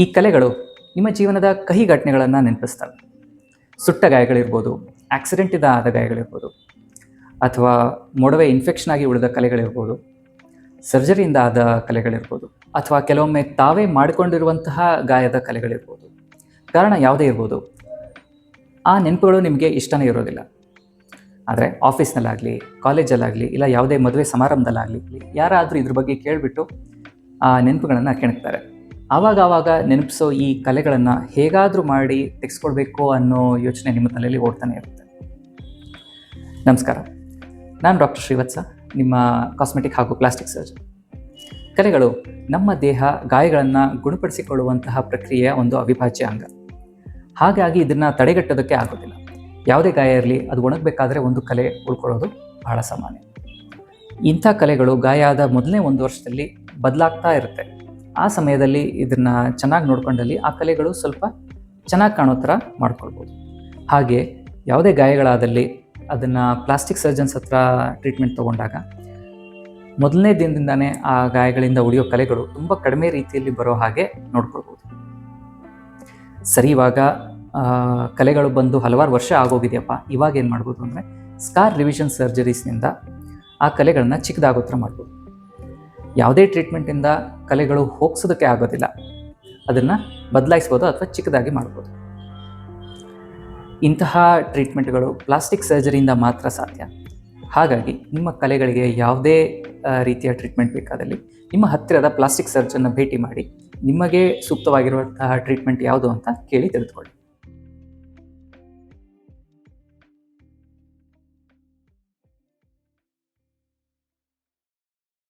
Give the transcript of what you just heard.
ಈ ಕಲೆಗಳು ನಿಮ್ಮ ಜೀವನದ ಕಹಿ ಘಟನೆಗಳನ್ನು ನೆನಪಿಸ್ತವೆ. ಸುಟ್ಟ ಗಾಯಗಳಿರ್ಬೋದು ಆಕ್ಸಿಡೆಂಟಿಂದ ಆದ ಗಾಯಗಳಿರ್ಬೋದು, ಅಥವಾ ಮೊಡವೆ ಇನ್ಫೆಕ್ಷನ್ ಆಗಿ ಉಳಿದ ಕಲೆಗಳಿರ್ಬೋದು ಸರ್ಜರಿಯಿಂದ ಆದ ಕಲೆಗಳಿರ್ಬೋದು, ಅಥವಾ ಕೆಲವೊಮ್ಮೆ ತಾವೇ ಮಾಡಿಕೊಂಡಿರುವಂತಹ ಗಾಯದ ಕಲೆಗಳಿರ್ಬೋದು. ಕಾರಣ ಯಾವುದೇ ಇರ್ಬೋದು. ಆ ನೆನಪುಗಳು ನಿಮಗೆ ಇಷ್ಟನೇ ಇರೋದಿಲ್ಲ. ಆದರೆ ಆಫೀಸ್ನಲ್ಲಾಗಲಿ ಕಾಲೇಜಲ್ಲಾಗಲಿ ಇಲ್ಲ ಯಾವುದೇ ಮದುವೆ ಸಮಾರಂಭದಲ್ಲಾಗಲಿ, ಯಾರಾದರೂ ಇದ್ರ ಬಗ್ಗೆ ಕೇಳಿಬಿಟ್ಟು ಆ ನೆನಪುಗಳನ್ನು ಕೆಣಕ್ತಾರೆ. ಆವಾಗ ಆವಾಗ ನೆನಪಿಸೋ ಈ ಕಲೆಗಳನ್ನು ಹೇಗಾದರೂ ಮಾಡಿ ತೆಗೆಸ್ಕೊಳ್ಬೇಕು ಅನ್ನೋ ಯೋಚನೆ ನಿಮ್ಮ ತಲೆಯಲ್ಲಿ ಓಡ್ತಾನೆ ಇರುತ್ತೆ. ನಮಸ್ಕಾರ. ನಾನು ಡಾಕ್ಟರ್ ಶ್ರೀವತ್ಸ, ನಿಮ್ಮ ಕಾಸ್ಮೆಟಿಕ್ ಹಾಗೂ ಪ್ಲಾಸ್ಟಿಕ್ ಸರ್ಜನ್. ಕಲೆಗಳು ನಮ್ಮ ದೇಹ ಗಾಯಗಳನ್ನು ಗುಣಪಡಿಸಿಕೊಳ್ಳುವಂತಹ ಪ್ರಕ್ರಿಯೆಯ ಒಂದು ಅವಿಭಾಜ್ಯ ಅಂಗ. ಹಾಗಾಗಿ ಇದನ್ನು ತಡೆಗಟ್ಟೋದಕ್ಕೆ ಆಗೋದಿಲ್ಲ. ಯಾವುದೇ ಗಾಯ ಇರಲಿ, ಅದು ಒಣಗಬೇಕಾದ್ರೆ ಒಂದು ಕಲೆ ಉಳ್ಕೊಳ್ಳೋದು ಬಹಳ ಸಾಮಾನ್ಯ. ಇಂಥ ಕಲೆಗಳು ಗಾಯ ಆದ ಮೊದಲನೇ ಒಂದು ವರ್ಷದಲ್ಲಿ ಬದಲಾಗ್ತಾ ಇರುತ್ತೆ. ಆ ಸಮಯದಲ್ಲಿ ಇದನ್ನು ಚೆನ್ನಾಗಿ ನೋಡ್ಕೊಂಡಲ್ಲಿ ಆ ಕಲೆಗಳು ಸ್ವಲ್ಪ ಚೆನ್ನಾಗಿ ಕಾಣೋ ಥರ ಮಾಡ್ಕೊಳ್ಬೋದು. ಹಾಗೆ ಯಾವುದೇ ಗಾಯಗಳಾದಲ್ಲಿ ಅದನ್ನು ಪ್ಲಾಸ್ಟಿಕ್ ಸರ್ಜನ್ಸ್ ಹತ್ರ ಟ್ರೀಟ್ಮೆಂಟ್ ತೊಗೊಂಡಾಗ ಮೊದಲನೇ ದಿನದಿಂದನೇ ಆ ಗಾಯಗಳಿಂದ ಉಳಿಯೋ ಕಲೆಗಳು ತುಂಬ ಕಡಿಮೆ ರೀತಿಯಲ್ಲಿ ಬರೋ ಹಾಗೆ ನೋಡ್ಕೊಳ್ಬೋದು. ಸರಿ, ಇವಾಗ ಕಲೆಗಳು ಬಂದು ಹಲವಾರು ವರ್ಷ ಆಗೋಗಿದೆಯಪ್ಪ. ಇವಾಗ ಏನು ಮಾಡ್ಬೋದು ಅಂದರೆ, ಸ್ಕಾರ್ ರಿವಿಷನ್ ಸರ್ಜರೀಸ್ನಿಂದ ಆ ಕಲೆಗಳನ್ನ ಚಿಕ್ಕದಾಗೋ ಥರ ಮಾಡ್ಬೋದು. ಯಾವುದೇ ಟ್ರೀಟ್ಮೆಂಟಿಂದ ಕಲೆಗಳು ಹೋಗ್ಸೋದಕ್ಕೆ ಆಗೋದಿಲ್ಲ. ಅದನ್ನು ಬದಲಾಯಿಸ್ಬೋದು ಅಥವಾ ಚಿಕ್ಕದಾಗಿ ಮಾಡ್ಬೋದು. ಇಂತಹ ಟ್ರೀಟ್ಮೆಂಟ್ಗಳು ಪ್ಲಾಸ್ಟಿಕ್ ಸರ್ಜರಿಯಿಂದ ಮಾತ್ರ ಸಾಧ್ಯ. ಹಾಗಾಗಿ ನಿಮ್ಮ ಕಲೆಗಳಿಗೆ ಯಾವುದೇ ರೀತಿಯ ಟ್ರೀಟ್ಮೆಂಟ್ ಬೇಕಾದಲ್ಲಿ ನಿಮ್ಮ ಹತ್ತಿರದ ಪ್ಲಾಸ್ಟಿಕ್ ಸರ್ಜನ್ನ ಭೇಟಿ ಮಾಡಿ ನಿಮಗೆ ಸೂಕ್ತವಾಗಿರುವಂತಹ ಟ್ರೀಟ್ಮೆಂಟ್ ಯಾವುದು ಅಂತ ಕೇಳಿ ತಿಳಿದುಕೊಳ್ಳಿ.